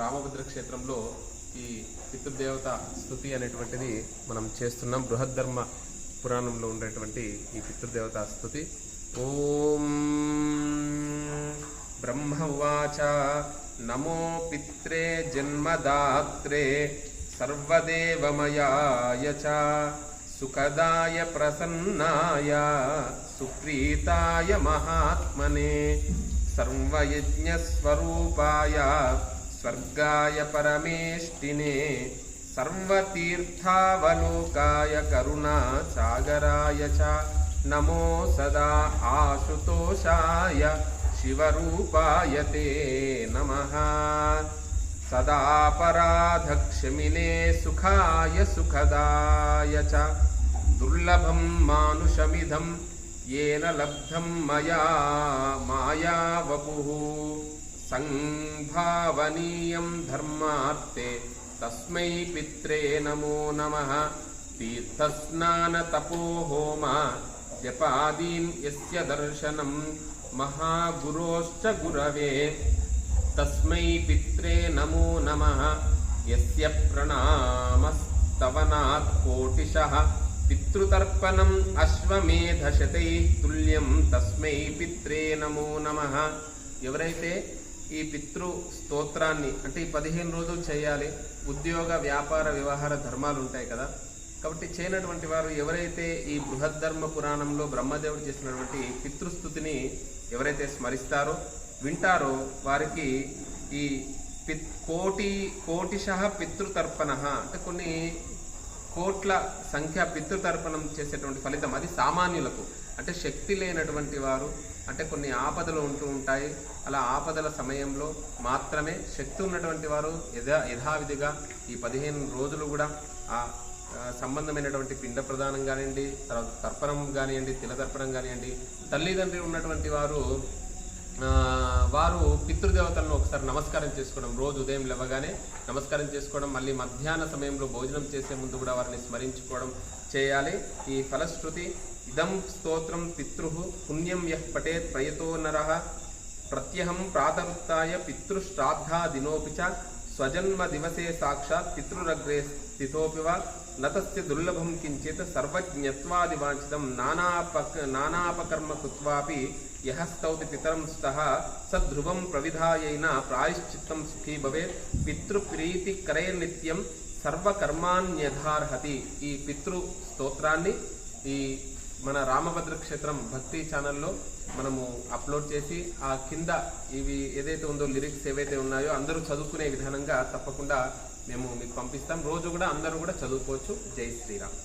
రామభద్ర క్షేత్రంలో ఈ పితృదేవత స్థుతి అనేటువంటిది మనం చేస్తున్నాం. బృహద్ధర్మ పురాణంలో ఉండేటువంటి ఈ పితృదేవత స్థుతి. ఓం బ్రహ్మవాచ నమో పిత్రే జన్మదాత్రే సర్వదేవమయాయ చ సుఖదాయ ప్రసన్నాయ సుప్రీతాయ మహాత్మనే సర్వయజ్ఞస్వరూపాయ స్వర్గాయ పరమేష్టినే సర్వతీర్థావలోకాయ కరుణాసాగరాయ చ నమో సదా ఆశుతోషాయ శివరూపాయ తే నమః సదాపరాధక్షమినే సుఖాయ సుఖదాయ చ దుర్లభం మానుషమిదం येन लब्धं मया मायावपुः सङ्भावनीयं धर्मार्थे तस्मै पित्रे नमो नमः तीर्थस्नानतपो होम जपादीन् यस्य दर्शनं महागुरोश्च गुरवे तस्मै पित्रे नमो नमः यस्य प्रणामस्तवनात् कोटिशः పితృతర్పణం అశ్వమేధశతై తుల్యం తస్మై పిత్రే నమో నమ ఎవరైతే ఈ పితృ స్తోత్రాన్ని అంటే ఈ పదిహేను రోజులు చేయాలి. ఉద్యోగ వ్యాపార వ్యవహార ధర్మాలు ఉంటాయి కదా. కాబట్టి చేయనటువంటి వారు ఎవరైతే ఈ బృహద్ధర్మ పురాణంలో బ్రహ్మదేవుడు చేసినటువంటి పితృస్థుతిని ఎవరైతే స్మరిస్తారో వింటారో వారికి ఈ పిత్ కోటి కోటిశ పితృతర్పణ అంటే కొన్ని కోట్ల సంఖ్య పితృతర్పణం చేసేటువంటి ఫలితం. అది సామాన్యులకు అంటే శక్తి లేనటువంటి వారు అంటే కొన్ని ఆపదలు ఉంటూ ఉంటాయి. అలా ఆపదల సమయంలో మాత్రమే శక్తి ఉన్నటువంటి వారు యథా యథావిధిగా ఈ పదిహేను రోజులు కూడా ఆ సంబంధమైనటువంటి పిండ ప్రదానం కానివ్వండి తర్వాత తర్పణం కానివ్వండి తిలతర్పణం కానివ్వండి తల్లిదండ్రి ఉన్నటువంటి వారు వారు పితృదేవతలను ఒకసారి నమస్కారం చేసుకోవడం రోజు ఉదయం లేవగానే నమస్కారం చేసుకోవడం మళ్ళీ మధ్యాహ్న సమయంలో భోజనం చేసే ముందు కూడా వారిని స్మరించుకోవడం చేయాలి. ఈ ఫలశ్రుతి ఇదం స్తోత్రం పితృ పుణ్యం యః పటేత్ ప్రయతో నర ప్రత్యహం ప్రాతరుత్య పితృశ్రాద్ధాదినోపి చ స్వజన్మ దివసే సాక్షాత్ పితృరగ్రే స్థితోపి వా నతస్య దుర్లభం కించిత్ సర్వజ్ఞత్వాదివాంఛితం నానాపక నానాపకర్మ కృత్వాపి యహ స్తౌతి పితరం స్థ సధ్రువం ప్రవిధాయైన ప్రాయశ్చిత్తం సుఖీ భవేత్ పితృప్రీతి కరే నిత్యం సర్వకర్మాణ్యధార్హతి. ఈ పితృ స్తోత్రాన్ని ఈ మన రామభద్ర క్షేత్రం భక్తి ఛానల్లో మనము అప్లోడ్ చేసి ఆ కింద ఇవి ఏదైతే ఉందో లిరిక్స్ ఏవైతే ఉన్నాయో అందరూ చదువుకునే విధానంగా తప్పకుండా మేము మీకు పంపిస్తాం. రోజు కూడా అందరూ కూడా చదువుకోవచ్చు. జై శ్రీరామ్.